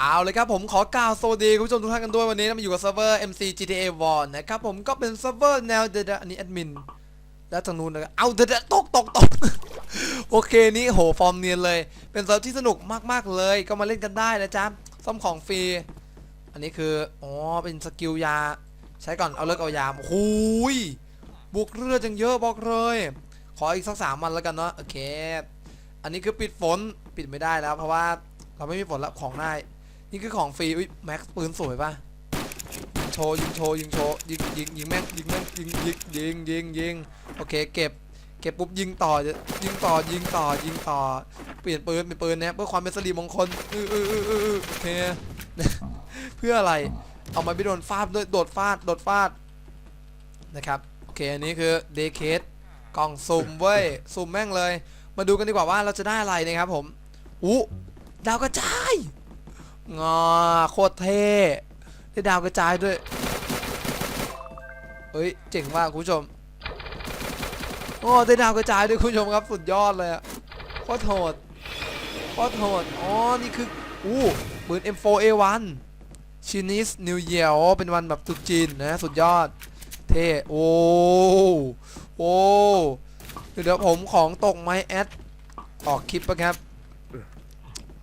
เอาเลยครับผมขอกล่าวสวัสดีคุณผู้ชมทุกท่านกันด้วยวันนี้นะมาอยู่กับเซิร์ฟเวอร์ MC GTA v o r นะครับผมก็เป็นเซิร์ฟเวอร์แนวเดดอันนี้แอดมินแล้วทางนู้นนะครับเอาเดดตกตกตกโอเคนี่โหฟอร์มเนียนเลย เป็นเซิร์ฟที่สนุกมากๆเลยก็มาเล่นกันได้นะจ๊ะซ่อมของฟรี อันนี้คืออ๋อเป็นสกิลยา ใช้ก่อนเอาเลิกเอายาโอ้โหยบวกเรือจังเยอะบอกเลย ขออีกสักสามวันแล้วกันเนาะโอเค อันนี้คือปิดฝนปิดไม่ได้แล้วเพราะว่าเราไม่มีฝนแล้วของได้ นี่คือของฟรีอุ้ยแม็กซ์ปืนสวยป่ะยิงโชว์ยิงโชว์ยิงโชว์ยิงยิงยิงแม่งยิงแม่งยิงยิงยิงยิงยิงโอเคเก็บเก็บปุ๊บยิงต่อยิงต่อยิงต่อยิงต่อเปลี่ยนปืนเป็นปืนนะเพื่อความเป็นสิริมงคลเออเออเออเออเออโอเคเพื่ออะไรเอามาไปโดนฟาดด้วยโดดฟาดโดดฟาดนะครับโอเคอันนี้คือเดเคสกล่องสุ่มเว้ยสุ่มแม่งเลย มาดูกันดีกว่าว่าเราจะได้อะไรนะครับผมอู้ดาวกระจาย งอโคตรเท่ได้ดาวกระจายด้วย เฮ้ย เจ๋งมากคุณผู้ชมโอ้ได้ดาวกระจายด้วยคุณผู้ชมครับสุดยอดเลยอะโคตรโหดโคตรโหดอ๋อ นี่คือ อู้ปืน M4A1 ชินิสนิวเยียร์เป็นวันแบบตรุษจีนนะ สุดยอด เท่ โอ้โอ้เดี๋ยวผมของตกไหมแอด ออกคลิปปะครับ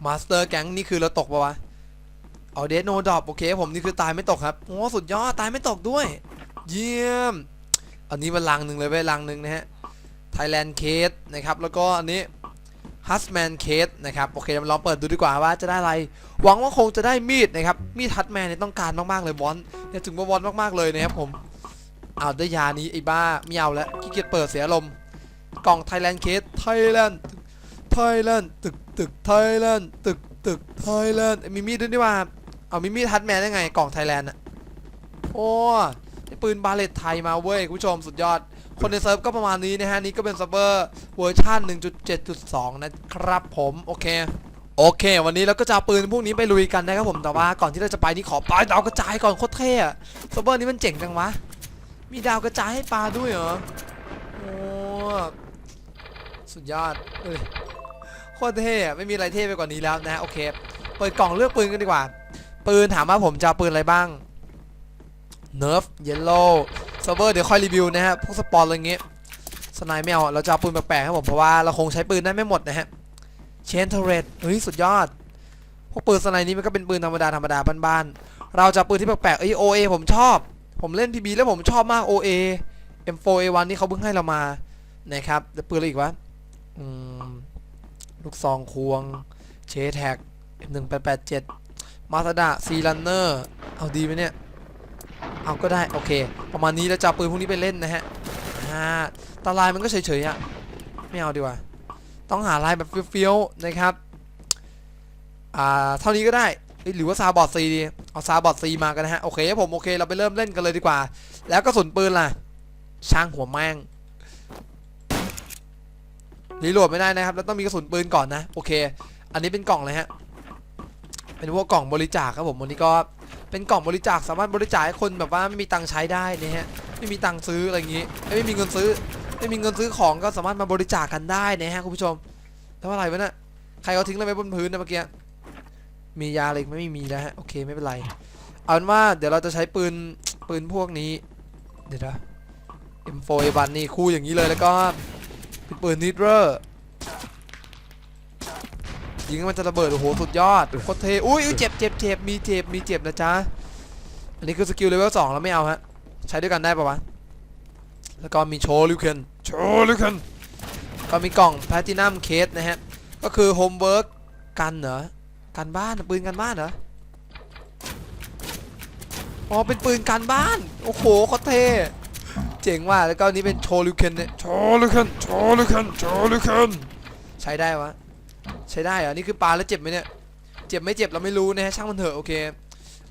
มาสเตอร์แก๊งนี่คือเราตกปะวะ เอาเดสโนดอปโอเคผมนี่คือตายไม่ตกครับโอ้สุดยอดตายไม่ตกด้วย เยี่ยม อันนี้มันลังหนึ่งเลยเว้ยลังหนึ่งนะฮะ Thailand Case นะครับแล้วก็อันนี้ Husman Case นะครับโอเคมาลองเปิดดูดีกว่าว่าจะได้อะไร หวังว่าคงจะได้มีดนะครับมีดฮัตแมนเนี่ยต้องการมากๆเลยวอนเนี่ยถึงว่าวอนมากๆเลยนะครับผมเอาได้ยานี้ไอ้บ้าไม่เอาแล้วขี้เกียจเปิดเสียอารมณ์กล่อง Thailand Case Thailand Thailand ตึกตึก Thailand ตึกตึก Thailand มีมีดด้วยนี่ว่า เอามีมีดฮัตแมนได้ไงกล่อง Thailand อะโอ้ได้ปืนบาเลตไทยมาเว้ยคุณผู้ชมสุดยอด คนในเซิร์ฟก็ประมาณนี้นะฮะนี่ก็เป็นเซิร์ฟเวอร์เวอร์ชัน1.7.2 นะครับผมโอเคโอเค วันนี้เราก็จะปืนพวกนี้ไปลุยกันนะครับผมแต่ว่าก่อนที่เราจะไปนี่ขอปลาดาวกระจายก่อนโคตรเท่อะเซิร์ฟเวอร์นี้มันเจ๋งจังวะมีดาวกระจายให้ปลาด้วยเหรอโอ้สุดยอดเอ้ยโคตรเท่อะไม่มีอะไรเท่ไปกว่านี้แล้วนะโอเค เปิดกล่องเลือกปืนกันดีกว่า ปืนถามว่าผมจะปืนอะไรบ้าง Nerf Yellow เซิร์ฟเวอร์เดี๋ยวค่อยรีวิวนะฮะพวกสปอนอะไรเงี้ยสไนไม่เอาเราจะเอาปืนแปลกๆครับผมเพราะว่าเราคงใช้ปืนได้ไม่หมดนะฮะเชนเทเรตเฮ้ยสุดยอด พวกปืนสไนนี้มันก็เป็นปืนธรรมดาธรรมดาบ้านๆเราจะปืนที่แปลกๆเอ้ย OA ผมชอบ ผมเล่น PB แล้วผมชอบมาก OA M4A1 นี่เขาเพิ่งให้เรามานะครับแล้วปืนอะไรอีกวะลูกซองควงเชแท็ก M1887 มาสดาซีลันเนอร์เอาดีไหมเนี่ยเอาก็ได้โอเค ประมาณนี้แล้วจะปืนพวกนี้ไปเล่นนะฮะอ่าตาลายมันก็เฉยๆอะไม่เอาดีกว่า ต้องหาลายแบบเฟี้ยวๆนะครับอ่าเท่านี้ก็ได้หรือว่าซาบอดซีดีเอาซาบอดซีมากันนะฮะโอเคผมโอเคเราไปเริ่มเล่นกันเลยดีกว่า แล้วกระสุนปืนล่ะ ช่างหัวแม่งรีโหลดไม่ได้นะครับ แล้วต้องมีกระสุนปืนก่อนนะ โอเค อันนี้เป็นกล่องเลยฮะ เป็นพวกกล่องบริจาคครับผมวันนี้ก็เป็นกล่องบริจาคสามารถบริจาคให้คนแบบว่าไม่มีตังค์ใช้ได้นะฮะไม่มีตังค์ซื้ออะไรอย่างงี้ไม่มีเงินซื้อ ไม่มีเงินซื้อของก็สามารถมาบริจาคกันได้นะฮะคุณผู้ชมแล้วอะไรวะเนะ่ะใครเอาทิ้งอะไรไว้บนพื้นนะเมื่อกี้มียาอะไรอีกไม่มีแล้วฮะโอเคไม่เป็นไรเอาเป็นว่าเดี๋ยวเราจะใช้ปืนปืนพวกนี้ เดี๋ยวนะ M4 A1 นี่คู่อย่างนี้เลยแล้วก็เป็นปืนนิดเรอร์ ยิงมันจะระเบิดโอ้โหสุดยอดโคตรเทอุ้ยเจ็บเจ็บเจ็บมีเจ็บมีเจ็บนะจ๊ะอันนี้คือสกิลเลเวลสองแล้วไม่เอาฮะใช้ด้วยกันได้ปะวะแล้วก็มีโชลิวเคนโชลิวเคนก็มีกล่องแพลตินัมเคสนะฮะก็คือโฮมเวิร์กกันเหรอกันบ้านปืนกันบ้านเหรออ๋อเป็นปืนกันบ้านโอ้โหโคตรเทเจ๋งว่ะแล้วก็นี้เป็นโชลิวเคนเนี่ยโชลิวเคนโชลิวเคนโชลิวเคนใช้ได้วะ ใช้ได้เหรอนี่คือปลาแล้วเจ็บไหมเนี่ยเจ็บไม่เจ็บเราไม่รู้นะฮะช่างมันเถอะโอเค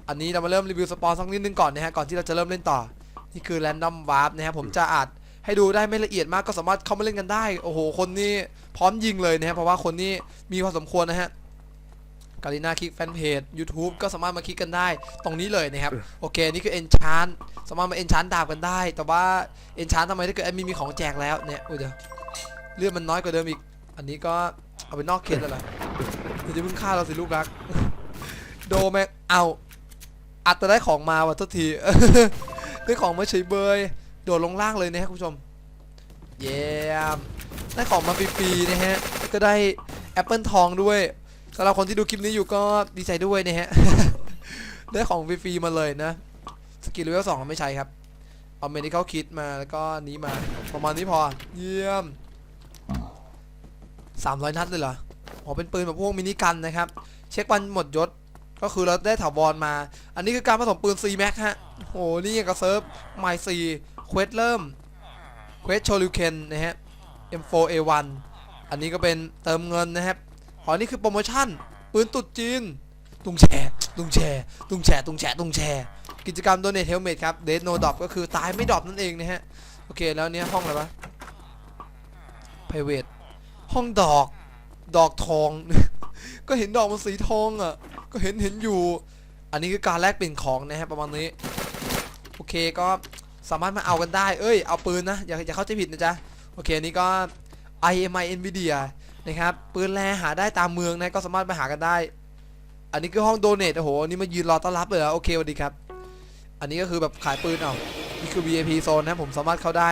อันนี้เรามาเริ่มรีวิวสปอนสักนิดนึงก่อนนะฮะก่อนที่เราจะเริ่มเล่นต่อ นี่คือ Random Warp นะฮะผมจะอาจให้ดูได้ไม่ละเอียดมากก็สามารถเข้ามาเล่นกันได้ โอ้โห คนนี้พร้อมยิงเลยนะฮะ เพราะว่าคนนี้มีพอสมควรนะฮะกาลิน่าคลิกแฟนเพจ YouTube ก็สามารถมาคลิกกันได้ตรงนี้เลยนะครับ โอเค นี่คือ Enchant สามารถมา Enchant ดาบกันได้ แต่ว่า Enchant ทำไมถ้าเกิดแอดมินมีของแจกแล้วเนี่ยโอ้ยเดี๋ยวเลือดมันน้อยกว่าเดิมอีก อันนี้ก็ เอาไปนอกเขตแล้วล่ะเดี๋ยวจะเพิ่งฆ่าเราสิลูกรัก โดแม็กเอาอัดแต่ได้ของมาว่ะทุกทีได้ของมาเฉยเบยโดดลงล่างเลยนะครับคุณผู้ชม เยี่ยมได้ของมาฟรีๆนะฮะ ก็ได้แอปเปิลทองด้วยสำหรับคนที่ดูคลิปนี้อยู่ก็ดีใจด้วยนะฮะ ได้ของฟรีๆมาเลยนะ สกิลเลเวลสองไม่ใช่ครับ เอา medical kit มาแล้วก็นี้มา ประมาณนี้พอ เยี่ยม 300 นัดเลยเหรออ๋อเป็นปืนแบบพวกมินิกันนะครับ เช็ควันหมดยศก็คือเราได้ถาวรมา อันนี้คือการผสมปืน C Max ฮะโหนี่ยังกับเซิร์ฟไมซีเควสเริ่มเควสโชลิเคนนะฮะ M4A1 อันนี้ก็เป็นเติมเงินนะครับอ๋อนี่คือโปรโมชั่น ปืนตุดจีน ตุงแชตุงแชตุงแชตุงแชตุงแชกิจกรรม Donate Helmet ครับ Dead No Drop ก็คือตายไม่ดอปนั่นเองนะฮะ โอเคแล้วเนี้ยห้องอะไรวะ Private ห้องดอก ดอกทอง ก็เห็นดอกมันสีทองอะ ก็เห็นเห็นอยู่ อันนี้คือการแลกเปลี่ยนของนะฮะประมาณนี้ โอเคก็สามารถมาเอากันได้ เอ้ย เอาปืนนะ อย่าอย่าเข้าใจผิดนะจ๊ะ โอเค อันนี้ก็ IMI Nvidia นะครับ ปืนแรหาได้ตามเมืองนะ ก็สามารถไปหากันได้ อันนี้คือห้องโดเนทโอ้โหอันนี้มายืนรอต้อนรับเลยเหรอโอเคสวัสดีครับ อันนี้ก็คือแบบขายปืนเอานี่คือ VIP โซนนะผมสามารถเข้าได้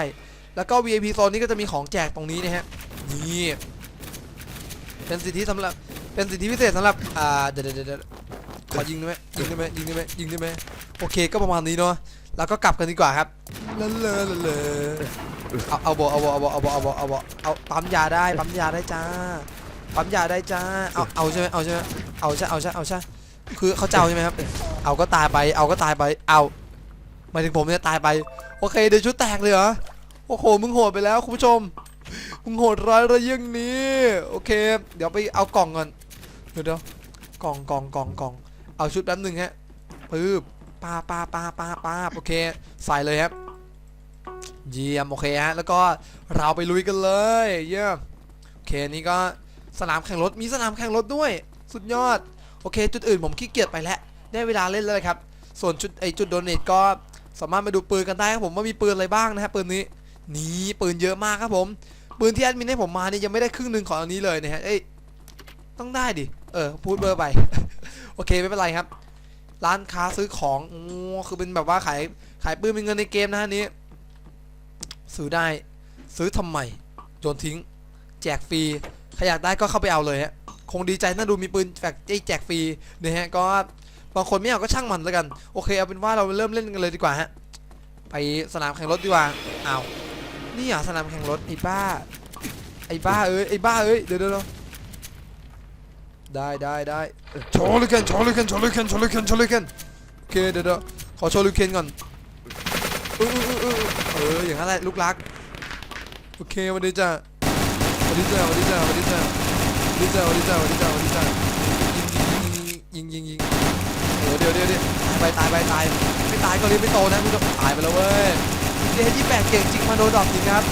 แล้วก็ VIP โซนนี้ก็จะมีของแจกตรงนี้นะฮะ นี่ เป็นสิทธิสำหรับ เป็นสิทธิพิเศษสำหรับ อ่า เดี๋ยวเดี๋ยวเดี๋ยวขอยิงได้ไหมยิงได้ไหมยิงได้ไหมยิงได้ไหมโอเค ก็ประมาณนี้เนาะ แล้วก็กลับกันดีกว่าครับ เลอะเลอะเลอะเลอะเอาเอาบอเอาบอเอาบอเอาบอเอาบอเอาบอเอาปั๊มยาได้ ปั๊มยาได้จ้า ปั๊มยาได้จ้า เอา เอาใช่ไหมเอาใช่ไหมเอาใช่ เอาใช่ เอาใช่ คือเขาเจะเอาใช่ไหมครับ เอาก็ตายไป เอาก็ตายไป เอาหมายถึงผมเนี่ยตายไป โอเค เดี๋ยวชุดแตกเลยเหรอ โอ้โห มึงโหดไปแล้วคุณผู้ชม มึงโหดร้ายระยิ่งนี้ โอเค เดี๋ยวไปเอากล่องก่อนเดี๋ยวเดี๋ยวกล่องกล่องกล่องกล่อง เอาชุดแป๊บหนึ่งฮะปึ๊บปาปาปาปาปาโอเค ใส่เลยครับ เยี่ยมโอเคฮะ แล้วก็เราไปลุยกันเลย เยี่ยม โอเค นี่ก็สนามแข่งรถ มีสนามแข่งรถด้วย สุดยอด โอเค จุดอื่นผมขี้เกียจไปแล้ว ได้เวลาเล่นแล้วเลยครับ ส่วนจุดไอจุดโดเนทก็สามารถมาดูปืนกันได้ครับผมว่ามีปืนอะไรบ้างนะฮะปืนนี้ นี่ปืนเยอะมากครับผม ปืนที่แอดมินให้ผมมานี่ยังไม่ได้ครึ่งหนึ่งของอันนี้เลยนะฮะเอ้ยต้องได้ดิเออพูดเบอร์ไป โอเคไม่เป็นไรครับ ร้านค้าซื้อของโอ้คือเป็นแบบว่าขายขายปืนเป็นเงินในเกมนะฮะนี้ ซื้อได้ซื้อทำไมโยนทิ้ง แจกฟรีใครอยากได้ก็เข้าไปเอาเลยฮะคงดีใจน่าดูมีปืนแจกแจกฟรีนะฮะก็บางคนไม่เอาก็ช่างมันแล้วกัน โอเคเอาเป็นว่าเราเริ่มเล่นกันเลยดีกว่าฮะ ไปสนามแข่งรถดีกว่าอ้าว นี่เหรอสนามแข่งรถไอ้บ้า ไอ้บ้าเอ้ยไอ้บ้าเอ้ยเดี๋ยวเดี๋ยวเดี๋ยวได้ได้ได้โชว์ลูกเคนโชว์ลูกเคนโชว์ลูกเคนโชว์ลูกเคนโชว์ลูกเคนโอเคเดี๋ยวเดี๋ยวขอโชว์ลูกเคนก่อนเออเออเอออย่างนั้นแหละลูกรักโอเควันนี้จ้าวันนี้จ้าวันนี้จ้าวันนี้จ้าวันนี้จ้าวันนี้จ้าวันนี้จ้าวันนี้จ้ายิงยิงยิงยิงยิงยิงเดี๋ยวเดี๋ยวเดี๋ยวตายไปตายไปตายไม่ตายก็เรียกไม่โตนะคุณผู้ชมตายไปแล้วเว้ย เจที่แปดเก่งจริงมาโดนดอกจริงครับ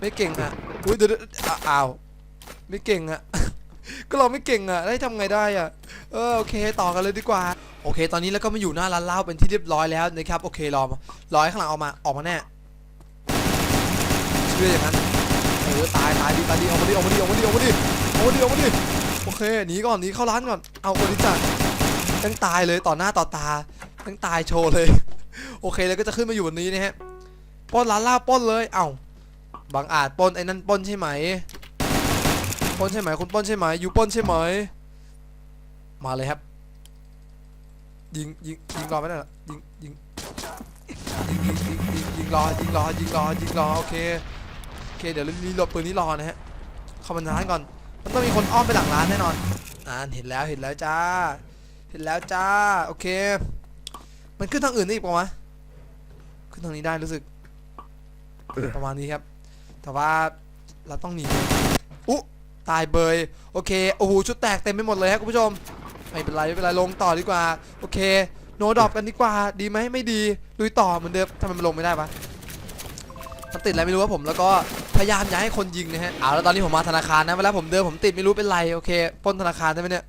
ไม่เก่งอะอุ้ยเดี๋ยวอ้าวไม่เก่งอะก็เราไม่เก่งอะได้วทำไงได้อะเออโอเคต่อกันเลยดีกว่า โอเค ตอนนี้แล้วก็มาอยู่หน้าร้านเหล้าเป็นที่เรียบร้อยแล้วนะครับโอเครอมารอให้ข้างหลังออกมาออกมาแน่เชื่ออย่างนั้นเออตายตายดีตายดีออกมาดิออกมาดิออกมาดิออกมาดิออกมาดิออกมาดิโอเคหนีก่อนหนีเข้าร้านก่อนเอาคนนี้จ้ะตั้งตายเลยต่อหน้าต่อตาตั้งตายโชว์เลย โอเคแล้วก็จะขึ้นมาอยู่บนนี้นะฮะ ป้นร้านล้าป้นเลยเอ้าบางอาจป้นไอ้นั่นป้นใช่ไหมป้นใช่ไหมคุณป้นใช่ไหมอยู่ป้นใช่ไหมมาเลยครับ ยิงยิงยิงรอไม่ได้หรอยิงยิงยิงยิงยิงยิงยิงรอยิงรอยิงรอยิงรอโอเคโอเคเดี๋ยวรีโหลดปืนนี้รอนะฮะเข้ามาในร้านก่อน มันต้องมีคนอ้อมไปหลังร้านแน่นอนอ่าเห็นแล้วเห็นแล้วจ้า เห็นแล้วจ้าโอเค มันขึ้นทางอื่นได้อีกปะวะขึ้นทางนี้ได้รู้สึก ประมาณนี้ครับ แต่ว่าเราต้องหนีอุ๊ตายเบยโอเคโอ้โหชุดแตกเต็มไปหมดเลยครับคุณผู้ชมไม่เป็นไรไม่เป็นไรลงต่อดีกว่า โอเค โนดรอปกันดีกว่า ดีไหมไม่ดีลุยต่อเหมือนเดิมทำไมมันลงไม่ได้ปะมันติดอะไรไม่รู้ว่าผมแล้วก็พยายามอย่าให้คนยิงนะฮะเอาแล้วตอนนี้ผมมาธนาคารนะเวลาผมเดินผมติดไม่รู้เป็นไรโอเคป้นธนาคารได้ไหมเนี่ย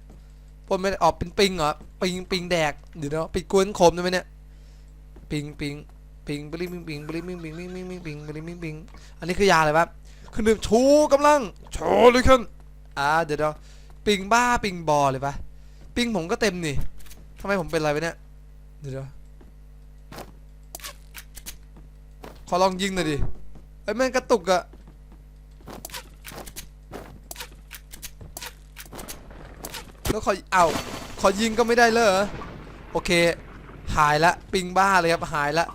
ป้นไม่ออกเป็นปิงเหรอปิงปิงแดกเดี๋ยวเดี๋ยวปิดกวนโคมได้ไหมเนี่ยปิงปิง ปิงบลิมิงปิงบลิมิงปิงปิงปิงปิงปิงบลิมิงปิงอันนี้คือยาอะไรวะคือดื่มชูกำลังชูเลยขึ้นอ่าเดี๋ยวเดี๋ยวปิงบ้าปิงบอเลยปะปิงผมก็เต็มนี่ทำไมผมเป็นอะไรไปเนี่ยเดี๋ยวขอลองยิงหน่อยดิไอ้แม่งกระตุกอะแล้วขอเอาขอยิงก็ไม่ได้เลยโอเค หายละ ปิงบ้าเลยครับ หายละ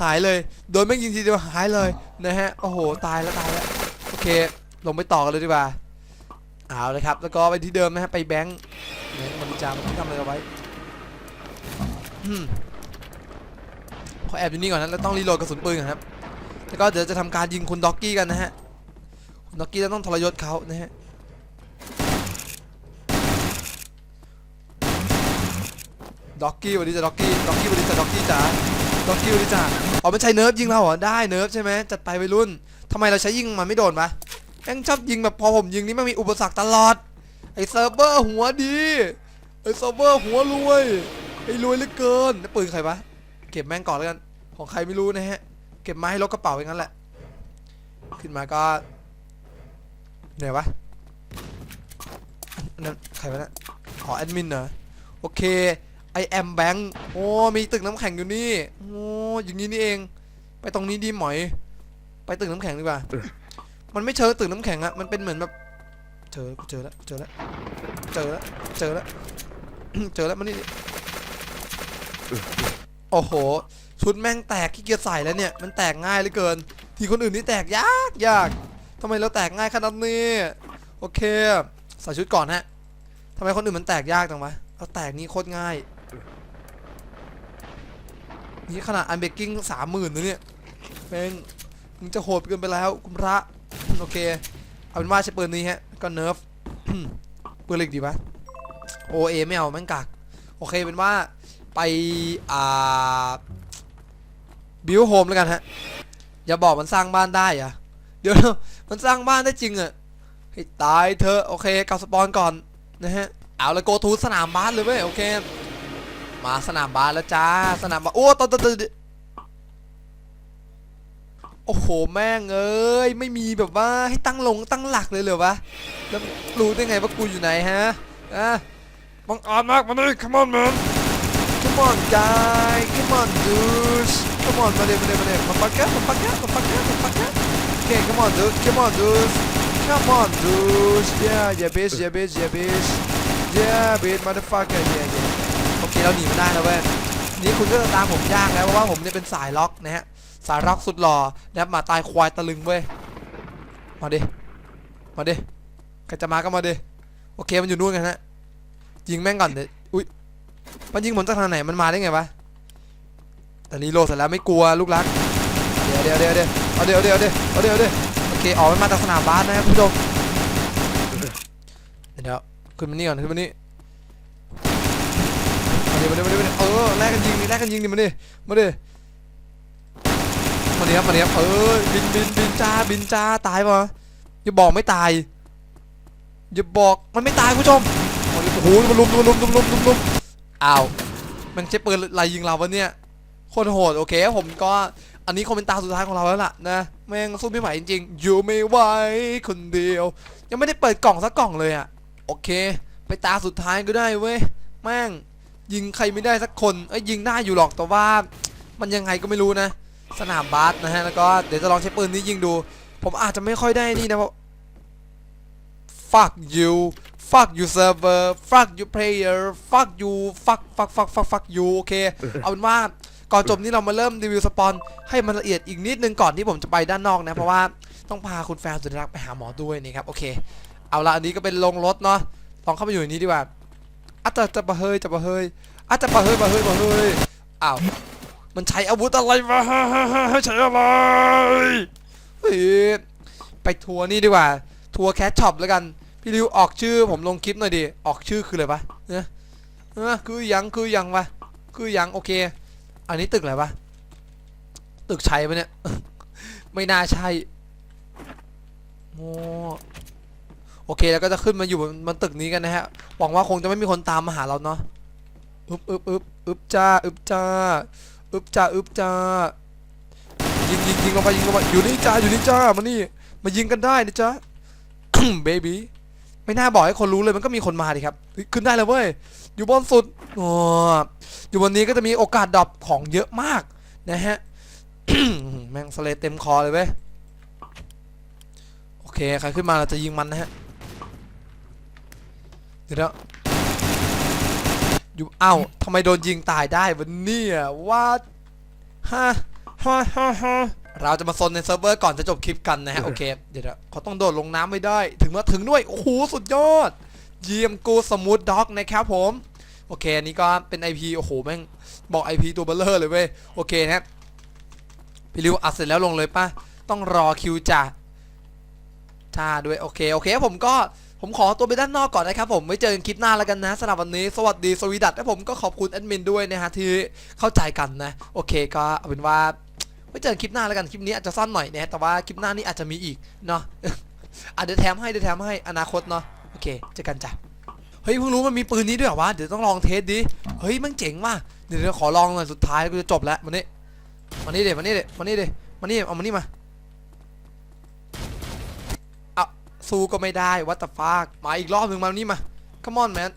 หายเลย โดนแม่งยิงทีเดียวหายเลยนะฮะ โอ้โห ตายแล้วตายแล้ว โอเค ลงไปต่อกันเลยดีกว่า เอาเลยครับ แล้วก็ไปที่เดิมนะฮะ ไปแบงค์แบงค์มันจำทำอะไรเอาไว้ขอแอบอยู่นี่ก่อนนะแล้วต้องรีโหลดกระสุนปืนก่อนครับ แล้วก็เดี๋ยวจะทำการยิงคุณด็อกกี้กันนะฮะ คุณด็อกกี้จะต้องทรยศเขานะฮะด็อกกี้วันนี้จะด็อกกี้ด็อกกี้วันนี้จะด็อกกี้จ๋า ด็อกกี้วันนี้จ๋าอ๋อมันใช้เนิร์ฟยิงเราเหรอ ได้เนิร์ฟใช่ไหมจัดไปวัยรุ่นทำไมเราใช้ยิงมันไม่โดนปะแม่งชอบยิงแบบพอผมยิงนี่มันมีอุปสรรคตลอด ไอเซิร์ฟเวอร์หัวดี ไอเซิร์ฟเวอร์หัวรวย ไอรวยเหลือเกินปืนใครปะเก็บแม่งก่อนแล้วกัน ของใครไม่รู้นะฮะ เก็บมาให้ลกกระเป๋าอย่างนั้นแหละ ขึ้นมาก็ไหนวะอันนั่นใครวะนะขอแอดมินเหรอ โอเค ไอแอมแบงค์โอ้มีตึกน้ำแข็งอยู่นี่โอ้อย่างนี้นี่เอง ไปตรงนี้ดีหมอย ไปตึกน้ำแข็งดีกว่า มันไม่เชิงตึกน้ำแข็งอะมันเป็นเหมือนแบบเจอเจอแล้วเจอแล้วเจอแล้วเจอแล้วเจอแล้วมันนี่โอ้โห ชุดแม่งแตกขี้เกียจใส่แล้วเนี่ย มันแตกง่ายเหลือเกิน ทีคนอื่นนี่แตกยากยากทำไมเราแตกง่ายขนาดนี้โอเค ใส่ชุดก่อนฮะทำไมคนอื่นมันแตกยากจังวะเราแตกนี่โคตรง่าย นี่ขนาดอันเบกกิ้งสามหมื่นนะเนี่ยเป็นมึงจะโหดเกินไปแล้วคุณพระโอเค เอาเป็นว่าใช้ปืนนี้ฮะ ก็เนิร์ฟปืนเล็กดีปะโอเอไม่เอาแม่งกากโอเคเป็นว่าไปอ่าบิวโฮมแล้วกันฮะ อย่าบอกมันสร้างบ้านได้อะเดี๋ยวมันสร้างบ้านได้จริงอะให้ตายเธอโอเคกลับสปอนก่อนนะฮะ เอาละโกทูสนามบ้านเลยเว้ยโอเค มาสนามบ้านแล้วจ้า สนามบ้านโอ้ตอนตอนตอนโอ้โหแม่งเอ้ยไม่มีแบบว่าให้ตั้งลงตั้งหลักเลยเหรอวะแล้วรู้ได้ไงว่ากูอยู่ไหนฮะอะบังอาจมากมาเลย come on man come on guy come on dude come on มาเลยมาเลยมาเลยมาปักแก๊สมาปักแก๊สมาปักแก๊สมาปักแก๊ส Okay, come on, dude. Come on, dude. Come on, dude. Yeah, yeah, bitch, yeah, bitch, yeah, bitch. Yeah, bitch, motherfucker. Yeah, yeah. โอเคเราหนีไมาได้แล้วเว้ยนี่คุณก็จะตามผมยากแล้วเพราะว่าผมเนี่ยเป็นสายล็อกนะฮะสายล็อกสุดหล่อนะครับหมาตายควายตะลึงเว้ยมาดิมาดิใครจะมาก็มาดิโอเคมันอยู่นู่นกันฮะยิงแม่งก่อนเดี๋ยวอุ้ยมันยิงผมจากทางไหนมันมาได้ไงวะแต่รีโหลดเสร็จแล้วไม่กลัวลูกรักเดี๋ยวเดี๋ยวเดี๋ยวเดี๋ยวเอาเดี๋ยวเดี๋ยวเดี๋ยวเอาเดี๋ยวเดี๋ยวโอเคออกมันมาจากสนามบาสนะครับคุณผู้ชมเดี๋ยวขึ้นมานี่ก่อนขึ้นมานี่ ดิมาดิมาดิมาดิเออแลกกันยิงดิแลกกันยิงดิมาดิมาดิมาดิครับมาดิครับเออบินบินบินจ้าบินจ้าตายปะอย่าบอกไม่ตายอย่าบอกมันไม่ตายคุณผู้ชมโอ้โหมันลุมมันลุมลุมลุมลุมลุมอ้าวมันใช้ปืนอะไรยิงเราวะเนี่ยคตรโหดโอเคผมก็อันนี้คอมเมนต์ตาสุดท้ายของเราแล้วล่ะนะแม่งสู้ไม่ไหวจริงๆอยู่ไม่ไหวคนเดียว ยังไม่ได้เปิดกล่องสักกล่องเลยอะ่ะโอเค ไปตาสุดท้ายก็ได้เว้ยแม่ง ยิงใครไม่ได้สักคนเอ้ยยิงได้อยู่หรอกแต่ว่ามันยังไงก็ไม่รู้นะ สนามบาสนะฮะแล้วก็เดี๋ยวจะลองใช้ปืนนี้ยิงดู ผมอาจจะไม่ค่อยได้นี่นะเพราะ fuck you fuck you server fuck you player fuck you fuck fuck fuck fuck fuck you โอเค เอาเป็นว่าก่อนจบนี้เรามาเริ่มรีวิวสปอนให้มันละเอียดอีกนิดนึงก่อนที่ผมจะไปด้านนอกนะ เพราะว่าต้องพาคุณแฟนสุดรักไปหาหมอด้วยนี่ครับ โอเค เอาละอันนี้ก็เป็นลงรถเนาะลองเข้าไปอยู่ในนี้ดีกว่า อาจจะจะบะเฮยจะบะเฮยอาจจะบะเฮยบะเฮยบะเฮยอ้าวมันใช้อาวุธอะไรวะใช้อะไรเฮ้ยไปทัวร์นี่ดีกว่า ทัวร์แคชช็อปแล้วกัน พี่ริวออกชื่อผมลงคลิปหน่อยดิ ออกชื่อคืออะไรปะเนี่ยเออคือยังคือยังวะคือยังโอเค อันนี้ตึกอะไรวะตึกใชัยปะเนี่ย ไม่น่าใช่โอ โอเคแล้วก็จะขึ้นมาอยู่บนบนตึกนี้กันนะฮะหวังว่าคงจะไม่มีคนตามมาหาเราเนาะอึบอึบอึบอึบจ้าอึบจ้าอึบจ้าอึบจ้ายิงยิงยิงออกไปยิงออกไปอยู่นี่จ้าอยู่นี่จ้ามานี่มายิงกันได้นะจ๊ะเบบี้ไม่น่าบอกให้คนรู้เลยมันก็มีคนมาดิครับขึ้นได้แล้วเว้ยอยู่บนสุดอ้อยู่บนนี้ก็จะมีโอกาสดรอปของเยอะมากนะฮะแมงสเลดเต็มคอเลยเว้ยโอเคใครขึ้นมาเราจะยิงมันนะฮะ เดี๋ยวนะอยู่อ้าวทำไมโดนยิงตายได้วันนี้ว่าฮะฮะฮะฮะเราจะมาซนในเซิร์ฟเวอร์ก่อนจะจบคลิปกันนะฮะ โอเค เดี๋ยวนะเขาต้องโดดลงน้ำไม่ได้ ถึงมาถึงด้วย โอ้โห สุดยอด เยี่ยมกูสมูทด็อกนะครับผม โอเค อันนี้ก็เป็น IP โอ้โห แม่ง บอก IP ตัวเบลเลอร์เลยเว้ย โอเคนะพี่ริวอัดเสร็จแล้วลงเลยป่ะ ต้องรอคิวจ่าจ้าด้วย โอเค โอเค ผมก็ ผมขอตัวไปด้านนอกก่อนนะครับผมไว้เจอกันคลิปหน้าแล้วกันนะสำหรับวันนี้สวัสดีสวีดัตและผมก็ขอบคุณแอดมินด้วยนะฮะที่เข้าใจกันนะ โอเคก็เอาเป็นว่าไว้เจอกันคลิปหน้าแล้วกันคลิปนี้อาจจะสั้นหน่อยนะแต่ว่าคลิปหน้านี้อาจจะมีอีกเนาะอะเดี๋ยวแถมให้เดี๋ยวแถมให้อนาคตเนาะโอเคเจอกันจ้ะเฮ้ยเพิ่งรู้มันมีปืนนี้ด้วยเหรอวะเดี๋ยวต้องลองเทสดิเฮ้ยมันเจ๋งว่ะเดี๋ยวขอลองหน่อยสุดท้ายกูจะจบแล้วมานี่มานี่เดี๋ยวมานี่เดี๋ยวมานี่เดี๋ยวมานี่เอามานี่มา สู้ก็ไม่ได้วัตฟากมาอีกรอบหนึ่งมานี่มา come on man